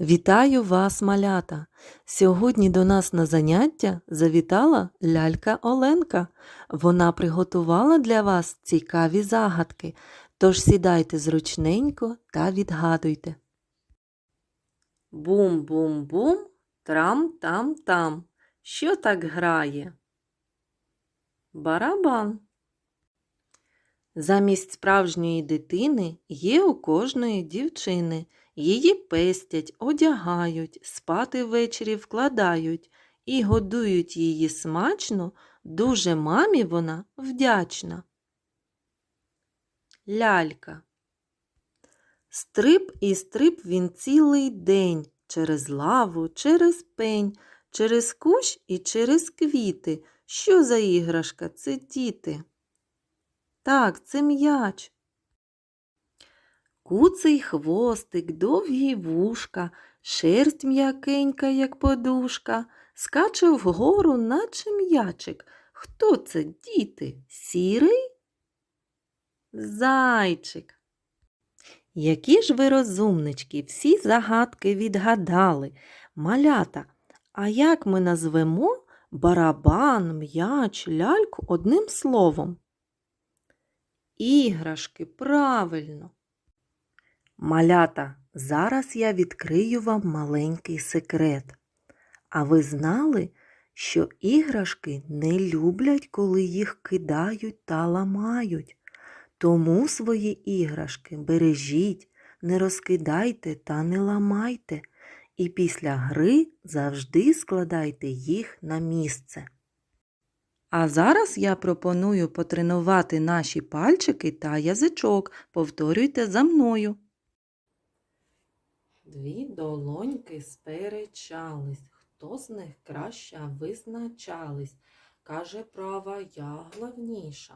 Вітаю вас, малята! Сьогодні до нас на заняття завітала лялька Оленка. Вона приготувала для вас цікаві загадки, тож сідайте зручненько та відгадуйте. Бум-бум-бум, трам-там-там. Що так грає? Барабан. Замість справжньої дитини є у кожної дівчини. Її пестять, одягають, спати ввечері вкладають і годують її смачно, дуже мамі вона вдячна. Лялька. Стрип і стрип він цілий день через лаву, через пень, через кущ і через квіти. Що за іграшка? Це діти. Так, це м'яч. Куций хвостик, довгі вушка, шерсть м'якенька, як подушка, скаче вгору, наче м'ячик. Хто це, діти? Сірий? Зайчик. Які ж ви розумнички, всі загадки відгадали. Малята, а як ми назвемо барабан, м'яч, ляльку одним словом? Іграшки, правильно. Малята, зараз я відкрию вам маленький секрет. А ви знали, що іграшки не люблять, коли їх кидають та ламають. Тому свої іграшки бережіть, не розкидайте та не ламайте, і після гри завжди складайте їх на місце. А зараз я пропоную потренувати наші пальчики та язичок. Повторюйте за мною. Дві долоньки сперечались, хто з них краща визначались. Каже права я главніша,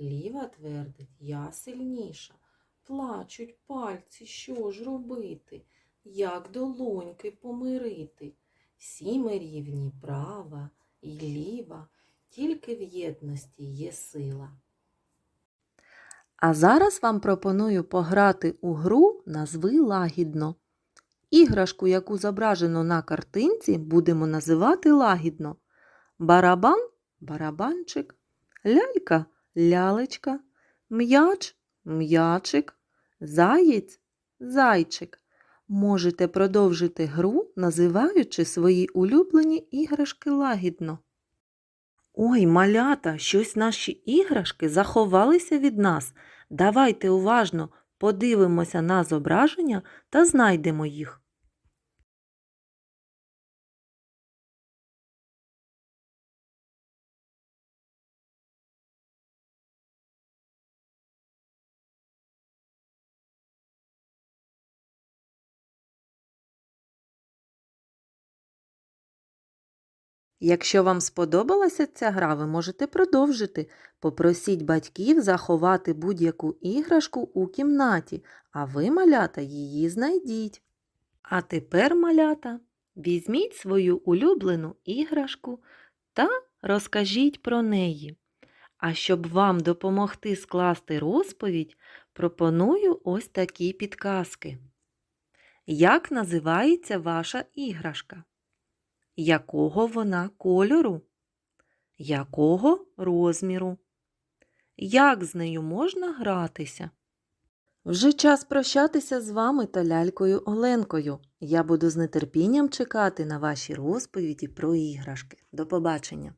ліва твердить я сильніша. Плачуть пальці, що ж робити, як долоньки помирити. Всі ми рівні права і ліва, тільки в єдності є сила. А зараз вам пропоную пограти у гру назви лагідно. Іграшку, яку зображено на картинці, будемо називати лагідно. Барабан барабанчик, лялька лялечка, м'яч м'ячик, заєць зайчик. Можете продовжити гру, називаючи свої улюблені іграшки лагідно. Ой, малята, щось наші іграшки заховалися від нас. Давайте уважно подивимося на зображення та знайдемо їх. Якщо вам сподобалася ця гра, ви можете продовжити. Попросіть батьків заховати будь-яку іграшку у кімнаті, а ви, малята, її знайдіть. А тепер, малята, візьміть свою улюблену іграшку та розкажіть про неї. А щоб вам допомогти скласти розповідь, пропоную ось такі підказки. Як називається ваша іграшка? Якого вона кольору? Якого розміру? Як з нею можна гратися? Вже час прощатися з вами та лялькою Оленкою. Я буду з нетерпінням чекати на ваші розповіді про іграшки. До побачення!